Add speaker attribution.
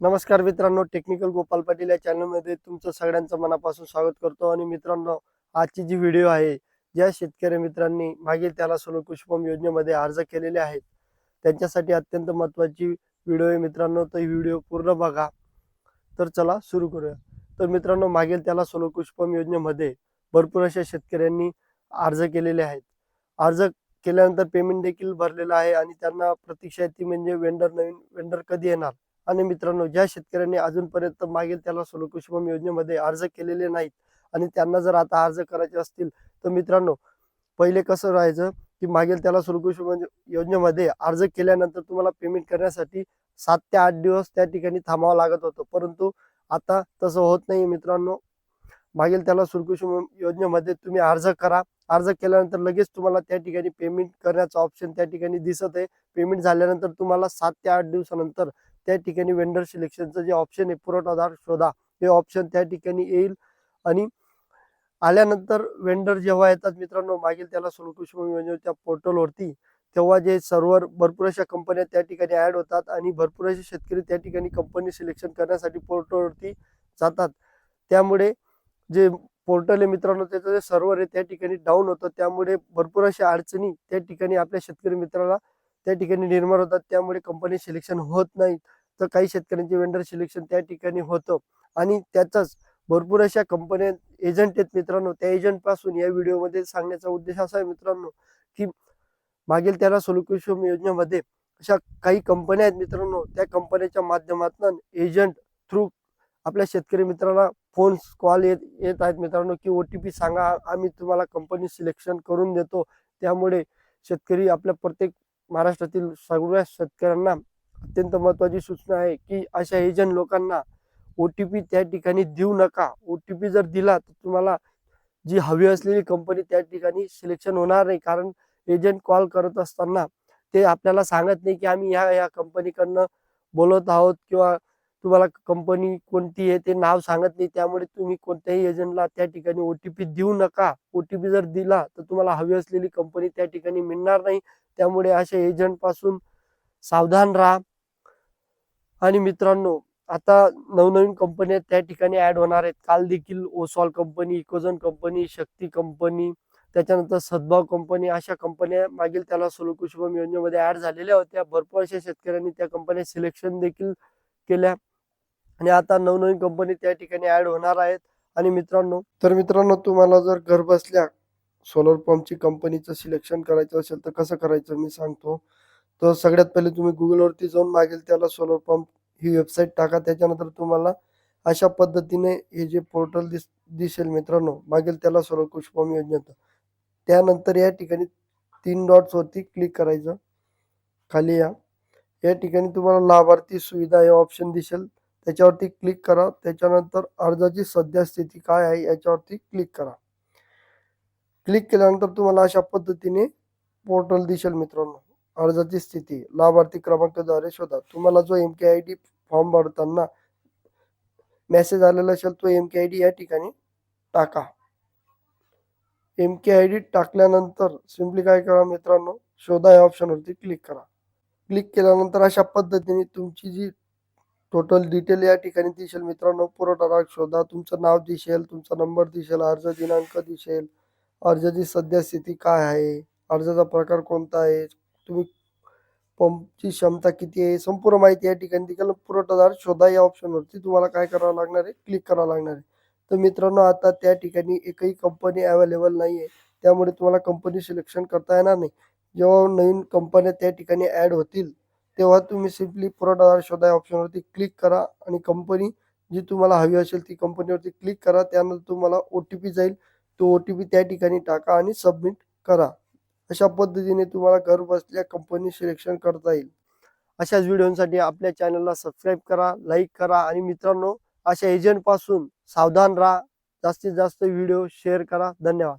Speaker 1: नमस्कार मित्रांनो टेक्निकल गोपाल पाटील या चॅनलमध्ये तुमचं सगळ्यांचं मनापासून स्वागत करतो. आणि मित्रांनो आजची जी व्हिडिओ आहे ज्या शेतकरी मित्रांनी मागील त्याला सोलपुष्पम योजनेमध्ये अर्ज केलेले आहेत त्यांच्यासाठी अत्यंत महत्त्वाची व्हिडिओ आहे मित्रांनो. तर ही व्हिडिओ पूर्ण बघा. तर चला सुरू करूया. तर मित्रांनो मागील त्याला सोलो योजनेमध्ये भरपूर अशा शेतकऱ्यांनी अर्ज केलेले आहेत. अर्ज केल्यानंतर पेमेंट देखील भरलेलं आहे आणि त्यांना प्रतीक्षा आहे ती म्हणजे वेंडर नवीन वेंडर कधी येणार? आणि मित्रांनो ज्या शेतकऱ्यांनी अजूनपर्यंत मागील त्याला सोलकुशुभम योजनेमध्ये अर्ज केलेले नाहीत आणि त्यांना जर आता अर्ज करायचे असतील तर मित्रांनो पहिले कसं राहायचं की मागील त्याला सोलकुशुभम योजनेमध्ये अर्ज केल्यानंतर तुम्हाला पेमेंट करण्यासाठी सात ते आठ दिवस त्या ठिकाणी थांबावं लागत होतं. परंतु आता तसं होत नाही मित्रांनो. मागील त्याला सुरकुशुभम योजनेमध्ये तुम्ही अर्ज करा. अर्ज केल्यानंतर लगेच तुम्हाला त्या ठिकाणी पेमेंट करण्याचं ऑप्शन त्या ठिकाणी दिसत आहे. पेमेंट झाल्यानंतर तुम्हाला सात ते आठ दिवसानंतर त्या ठिकाणी वेंडर सिलेक्शनचं जे ऑप्शन आहे पुरवठादार शोधा हे ऑप्शन त्या ठिकाणी येईल. आणि आल्यानंतर वेंडर जेव्हा येतात मित्रांनो मागील त्याला सुलकुशम योजनेच्या पोर्टलवरती तेव्हा जे सर्व्हर भरपूर अशा कंपन्या त्या ठिकाणी ऍड होतात आणि भरपूर असे शेतकरी त्या ठिकाणी कंपनी सिलेक्शन करण्यासाठी पोर्टलवरती जातात. त्यामुळे जे पोर्टल आहे मित्रांनो त्याचं जे सर्व्हर आहे त्या ठिकाणी डाऊन होतं. त्यामुळे भरपूर अशा अडचणी त्या ठिकाणी आपल्या शेतकरी मित्राला त्या ठिकाणी निर्माण होतात. त्यामुळे कंपनी सिलेक्शन होत नाही तर काही शेतकऱ्यांचे वेंडर सिलेक्शन त्या ठिकाणी होतं. आणि त्याचाच भरपूर अशा कंपन्या एजंट आहेत मित्रांनो. त्या एजंटपासून या व्हिडिओमध्ये सांगण्याचा उद्देश असा आहे मित्रांनो की मागील त्याला सोल्युशन योजनेमध्ये अशा काही कंपन्या आहेत मित्रांनो त्या कंपन्याच्या माध्यमातून एजंट थ्रू आपल्या शेतकरी मित्राला फोन कॉल येत येत आहेत मित्रांनो की ओ टी पी सांगा आम्ही तुम्हाला कंपनी सिलेक्शन करून देतो. त्यामुळे शेतकरी आपल्या प्रत्येक महाराष्ट्रातील सगळ्या शेतकऱ्यांना अत्यंत महत्वाची सूचना आहे की अशा एजंट लोकांना ओ टी पी त्या ठिकाणी देऊ नका. ओ टी पी जर दिला तर तुम्हाला जी हवी असलेली कंपनी त्या ठिकाणी सिलेक्शन होणार नाही. कारण एजंट कॉल करत असताना ते आपल्याला सांगत नाही की आम्ही ह्या ह्या कंपनीकडनं बोलत आहोत किंवा तुम्हाला कंपनी कोणती आहे ते नाव सांगत नाही. त्यामुळे तुम्ही कोणत्याही एजंटला त्या ठिकाणी ओ टी पी देऊ नका. ओ टी पी जर दिला तर तुम्हाला हवी असलेली कंपनी त्या ठिकाणी मिळणार नाही. त्यामुळे अशा एजंटपासून सावधान राहा. आणि मित्रांनो आता नवनवीन कंपन्या त्या ठिकाणी ऍड होणार आहेत. काल देखील ओसॉल company Ecozen company Shakti company त्याच्यानंतर सद्भाव कंपनी अशा कंपन्या मागील त्याला सोलकुशुभम योजनेमध्ये ऍड झालेल्या होत्या. भरपूर अशा शेतकऱ्यांनी त्या कंपन्या सिलेक्शन देखील केल्या. आणि आता नवनवीन कंपनी त्या ठिकाणी ऍड होणार आहेत. आणि मित्रांनो तर मित्रांनो तुम्हाला जर घर बसल्या सोलर पंपची कंपनीचं सिलेक्शन करायचं असेल तर कसं करायचं मी सांगतो. तर सगळ्यात पहिले तुम्ही गुगलवरती जाऊन मागेल त्याला सोलर पंप ही वेबसाईट टाका. त्याच्यानंतर तुम्हाला अशा पद्धतीने हे जे पोर्टल दिस दिसेल मित्रांनो मागेल त्याला सोलर पुष्पम योजनेचं. त्यानंतर या ठिकाणी तीन डॉट्सवरती क्लिक करायचं. खाली या. या ठिकाणी तुम्हाला लाभार्थी सुविधा हे ऑप्शन दिसेल. त्याच्यावरती क्लिक करा. त्याच्यानंतर अर्जाची सध्या स्थिती काय आहे याच्यावरती क्लिक करा. क्लिक केल्यानंतर तुम्हाला अशा पद्धतीने पोर्टल दिसेल मित्रांनो. अर्जाची स्थिती. लाभार्थी क्रमांकाद्वारे शोधा. तुम्हाला जो M K I D form भरताना मेसेज आलेला असेल तो एम के आय डी या ठिकाणी टाका. एम के आय डी टाकल्यानंतर सिम्पली काय करा मित्रांनो? शोधा या ऑप्शनवरती क्लिक करा. क्लिक केल्यानंतर अशा पद्धतीने तुमची जी टोटल डिटेल या ठिकाणी दिसेल मित्रांनो पुरवठा शोधा. तुमचं नाव दिसेल तुमचा नंबर दिसेल अर्ज दिनांक दिसेल अर्जाची सध्या स्थिती काय आहे अर्जाचा प्रकार कोणता आहे तुम्ही पंपची क्षमता किती आहे संपूर्ण माहिती या ठिकाणी दिसेल पुरवठादार शोधा या ऑप्शनवरती तुम्हाला काय करावं लागणार आहे क्लिक करावं लागणार आहे. तर मित्रांनो आता त्या ठिकाणी एकही कंपनी अवेलेबल नाही आहे त्यामुळे तुम्हाला कंपनी सिलेक्शन करता येणार नाही. जेव्हा नवीन कंपन्या त्या ठिकाणी ॲड होतील तेव्हा तुम्ही सिम्पली पुरवठादार शोधा या ऑप्शनवरती क्लिक करा आणि कंपनी जी तुम्हाला हवी असेल ती कंपनीवरती क्लिक करा. त्यानंतर तुम्हाला ओ टी पी जाईल. तो ओ टी पी त्या ठिकाणी टाका आणि सबमिट करा. अशा पद्धतीने तुम्हाला घर बसल्या कंपनी सिलेक्शन करता येईल. अशाच व्हिडिओसाठी आपल्या चॅनलला सबस्क्राईब करा लाईक करा आणि मित्रांनो अशा एजंटपासून सावधान राहा. जास्तीत जास्त व्हिडिओ शेअर करा. धन्यवाद.